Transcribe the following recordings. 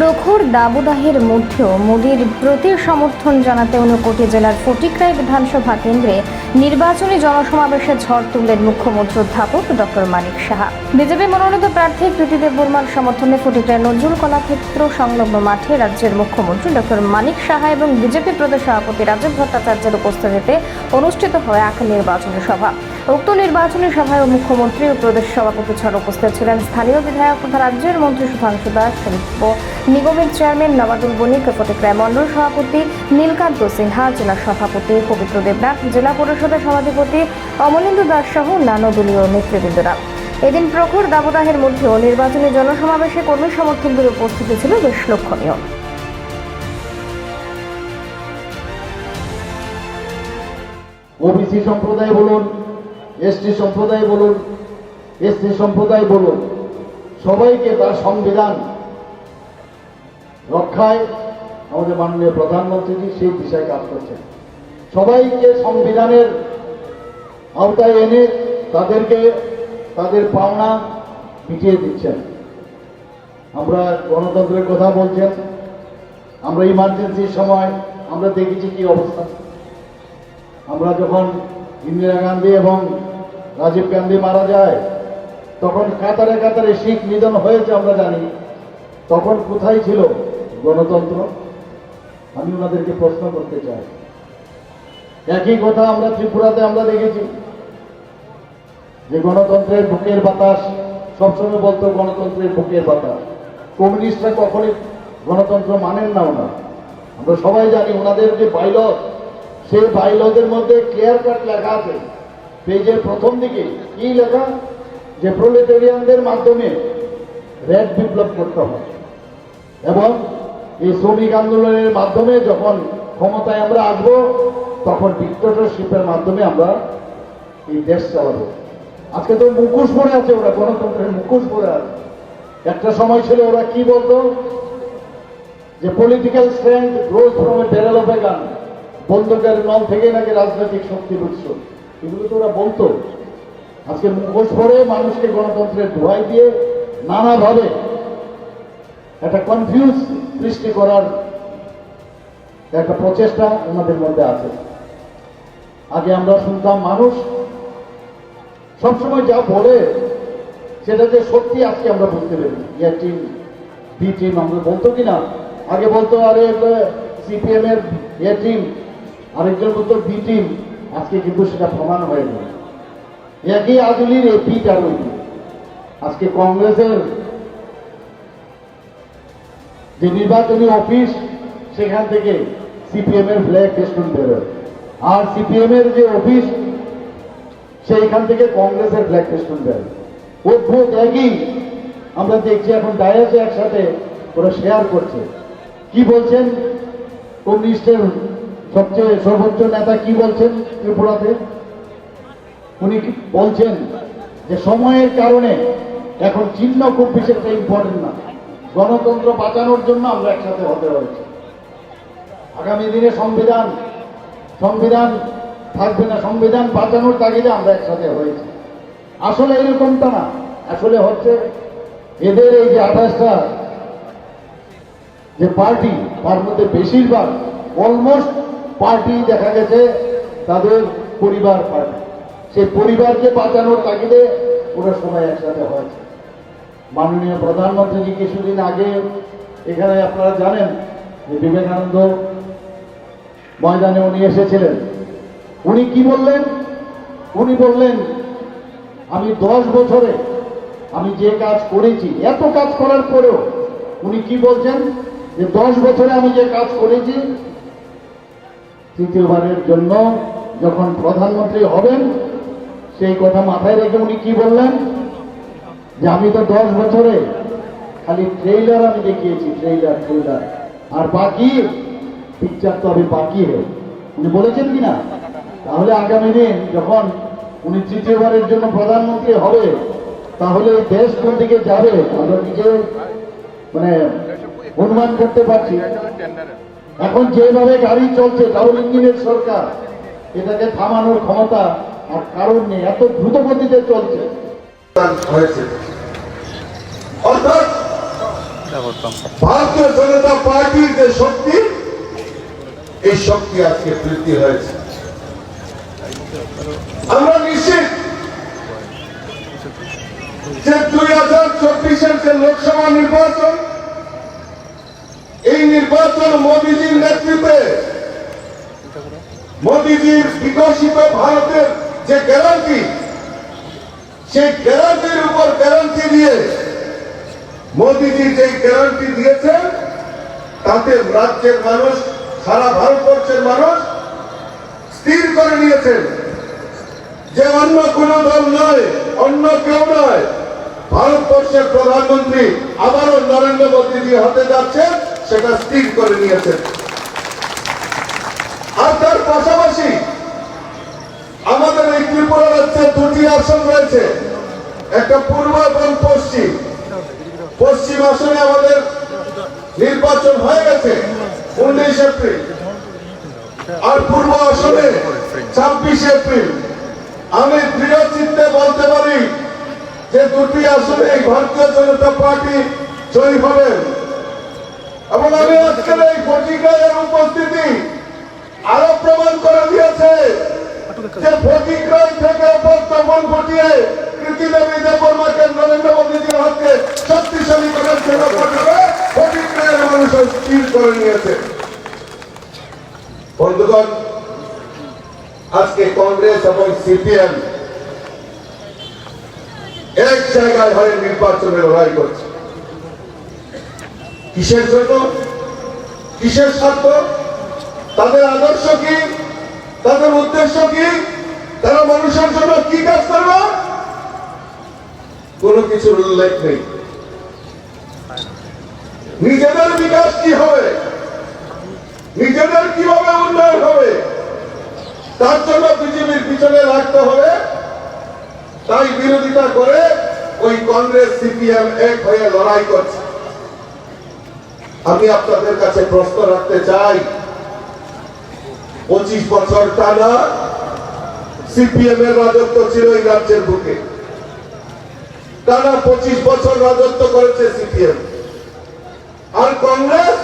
প্রখর দাবদাহের মধ্যেও মোদীর প্রতি সমর্থন জানাতে ঊনকোটি জেলার ফটিকরাই বিধানসভা কেন্দ্রে নির্বাচনী জনসমাবেশে ঝড় তুললেন মুখ্যমন্ত্রী অধ্যাপক ডক্টর মানিক সাহা। বিজেপি মনোনীত প্রার্থী প্রীতিদেব বর্মার সমর্থনে ফটিকরাই নজরুল কলাক্ষেত্র সংলগ্ন মাঠে রাজ্যের মুখ্যমন্ত্রী ডক্টর মানিক সাহা এবং বিজেপি প্রদেশ সভাপতি রাজীব ভট্টাচার্যের উপস্থিতিতে অনুষ্ঠিত হয় এক নির্বাচনী সভা। উক্ত নির্বাচনী সভায় মুখ্যমন্ত্রী ও প্রদেশ সভাপতি ছাড়া উপস্থিত ছিলেন স্থানীয় বিধায়ক তথা রাজ্যের মন্ত্রী সুধাংশু দাস নিগমের চেয়ারম্যান নবাদুল বণিক ফটিকরায় মণ্ডল সভাপতি নীলকান্ত সিনহা, জেলা সভাপতি পবিত্র দেবনাথ, জেলা পরিষদের সভাধিপতি অমলেন্দু দাস সহ অন্যান্য দলীয় নেতৃবৃন্দরা। এদিন প্রখর দাবদাহের মধ্যেও নির্বাচনী জনসমাবেশে কর্মী সমর্থকদের উপস্থিতি ছিল বেশ লক্ষণীয়। ওবিসি সম্প্রদায় বলুন এসটি সম্প্রদায় বলুন এসসি সম্প্রদায় বলুন, সবাইকে তার সংবিধান রক্ষায় আমাদের মাননীয় প্রধানমন্ত্রীজি সেই দিশায় কাজ করছেন। সবাইকে সংবিধানের আওতায় এনে তাদেরকে তাদের পাওনা মিটিয়ে দিচ্ছেন। আমরা গণতন্ত্রের কথা বলছেন, আমরা ইমার্জেন্সির সময় আমরা দেখেছি কি অবস্থা। আমরা যখন ইন্দিরা গান্ধী এবং রাজীব গান্ধী মারা যায়, তখন কাতারে কাতারে শিখ নিধন হয়েছে আমরা জানি। তখন কোথায় ছিল গণতন্ত্র? আমি ওনাদেরকে প্রশ্ন করতে চাই। একই কথা আমরা ত্রিপুরাতে আমরা দেখেছি, যে গণতন্ত্রের বুকের বাতাস, সবসময় বলতো গণতন্ত্রের বুকের বাতাস। কমিউনিস্টরা কখনই গণতন্ত্র মানেন না ওনারা। আমরা সবাই জানি ওনাদের যে বাইলট সেই বাইলটের মধ্যে ক্লিয়ার কাট লেখা আছে। পেজের প্রথম দিকে কি লেখা? যে প্রোলেটেরিয়ানদের মাধ্যমে রেড বিপ্লব করতে হবে এবং এই শ্রমিক আন্দোলনের মাধ্যমে যখন ক্ষমতায় আমরা আসব, তখন ডিক্টেটরশিপের মাধ্যমে আমরা এই দেশ চালাবো। আজকে তো মুখোশ পরে আছে ওরা, গণতন্ত্রের মুখোশ পরে আছে। একটা সময় ছিল ওরা কি বলতো? যে political strength growth from a barrel of a gun বন্দুকের নল থেকে নাকি রাজনৈতিক শক্তির উৎস এগুলো তো ওরা বলতো। আজকে মুখোশ পরে মানুষকে গণতন্ত্রের ধোয়াই দিয়ে নানাভাবে একটা কনফিউজ সৃষ্টি করার একটা প্রচেষ্টা ওনাদের মধ্যে আছে। আগে আমরা শুনতাম মানুষ সবসময় যা বলে সেটা যে সত্যি আজকে আমরা বুঝতে পারি। এ টিম, বি টিম আমরা বলতো কিনা আগে বলতো, আরে সিপিএম এর এ টিম, আরেকজন বলতো, বি টিম। আজকে কিন্তু সেটা প্রমাণ হয়নি। একই আদুলির এ পিট আর ওই আজকে কংগ্রেসের যে নির্বাচনী অফিস, সেখান থেকে সিপিএম এর ফ্ল্যাগ ফেস্টুন বেরোয় আর সিপিএম এর যে অফিস, সেইখান থেকে কংগ্রেসের ফ্ল্যাগ ফেস্টুন বেরোয় অদ্ভুত, একই। আমরা দেখছি এখন ডায়াসে একসাথে ওরা শেয়ার করছে। কি বলছেন? কমিউনিস্টের সবচেয়ে সর্বোচ্চ নেতা কি বলছেন ত্রিপুরাতে? উনি বলছেন যে সময়ের কারণে এখন চিহ্ন খুব বেশি একটা ইম্পর্টেন্ট না। গণতন্ত্র বাঁচানোর জন্য আমরা একসাথে হতে হয়েছে। আগামী দিনে সংবিধান সংবিধান থাকবে না, সংবিধান বাঁচানোর তাগিদে আমরা একসাথে হয়েছি। আসলে এরকমটা না। আসলে হচ্ছে এদের এই যে আঠাশটা যে পার্টি, তার মধ্যে বেশিরভাগ অলমোস্ট পার্টি দেখা গেছে, তাদের পরিবার পার্টি সেই পরিবারকে বাঁচানোর তাগিদে ওরা সময় একসাথে হয়েছে। মাননীয় প্রধানমন্ত্রী কিছুদিন আগে এখানে আপনারা জানেন যে বিবেকানন্দ ময়দানে উনি এসেছিলেন। উনি কি বললেন? উনি বললেন, আমি দশ বছরে আমি যে কাজ করেছি, এত কাজ করার পরেও উনি কি বলছেন? যে দশ বছরে আমি যে কাজ করেছি তৃতীয়বারের জন্য যখন প্রধানমন্ত্রী হবেন, সেই কথা মাথায় রেখে উনি কি বললেন? যে আমি তো দশ বছরে খালি ট্রেইলার আমি দেখিয়েছি ট্রেইলার ট্রেইলার আর বাকি পিকচার তো আমি বাকি হে উনি বলেছেন কি না? তাহলে আগামী দিন যখন উনি তৃতীয়বারের জন্য প্রধানমন্ত্রী হবে, তাহলে দেশ কোন দিকে যাবে? আমরা নিজে মানে অনুমান করতে পারছি। এখন যেভাবে গাড়ি চলছে ডাবল ইঞ্জিনের সরকার, এটাকে থামানোর ক্ষমতা আর কারণ নেই, এত দ্রুত গতিতে চলছে। ভারতীয় জনতা পার্টির যে শক্তি, এই শক্তি আজকে বৃদ্ধি হয়েছে। আমরা নিশ্চিত যে দুই হাজার চব্বিশের যে লোকসভা নির্বাচন নির্বাচন মোদীজির নেতৃত্বে। মোদীজির বিকশিত ভারতের যে গ্যারান্টি সেই গ্যারান্টির উপর গ্যারান্টি দিয়ে মোদীজি যে গ্যারান্টি দিয়েছেন, তাতে রাজ্যের মানুষ, সারা ভারতবর্ষের মানুষ স্থির করে নিয়েছেন যে অন্য কোন দল নয়, অন্য কেউ নয়, ভারতবর্ষের প্রধানমন্ত্রী আবারও নরেন্দ্র মোদীজি হতে যাচ্ছেন। সেটা স্থির করে নিয়েছেন। আর তার পাশাপাশি আমাদের এই ত্রিপুরা রাজ্যে দুটি আসন রয়েছে। একটা পূর্ব এবং পশ্চিম। পশ্চিম আসনে আমাদের নির্বাচন হয়ে গেছে উনিশ এপ্রিল। আর পূর্ব আসনে ছাব্বিশ এপ্রিল। আমি দৃঢ় চিত্তে বলতে পারি যে দুটি আসনে ভারতীয় জনতা পার্টি জয়ী হবেন আমি আজকের এই পত্রিকায় উপস্থিতি আরও প্রমাণ করে দিয়েছে যে ভোটিক্রয় থেকে উপস্থাপন ঘটিয়ে কৃতিদেবী নরেন্দ্র মোদীজির হাতে শক্তিশালী করে আজকে কংগ্রেস এক জায়গায় লড়াই করছে। কিসের জন্য? কিসের স্বার্থ? তাদের আদর্শ কি? তাদের উদ্দেশ্য কি? তারা মানুষের জন্য কি কাজ করবে? কোনো কিছুর উল্লেখ নেই। নিজেদের বিকাশ কি হবে? নিজেদের কীভাবে উন্নয়ন হবে? তার জন্য বিজেপির পিছনে রাখতে হবে। তাই বিরোধিতা করে ওই কংগ্রেস, সিপিএম এক হয়ে লড়াই করছে। আমি আপনাদের কাছে প্রশ্ন রাখতে চাই। পঁচিশ বছর টানা সিপিএম এর রাজত্ব ছিল এই রাজ্যের বুকে। টানা পঁচিশ বছর রাজত্ব করেছে সিপিএম। আর কংগ্রেস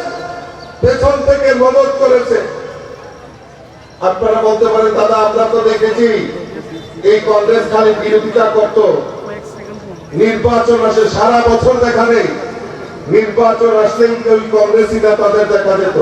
পেছন থেকে মদত করেছে। আপনারা বলতে পারেন, দাদা, আমরা তো দেখেছি এই কংগ্রেস খালি বিরোধিতা করত। নির্বাচন আসে সারা বছর দেখা নেই। নির্বাচন আসলেই ওই কংগ্রেসিরা তাদের দেখা যেত।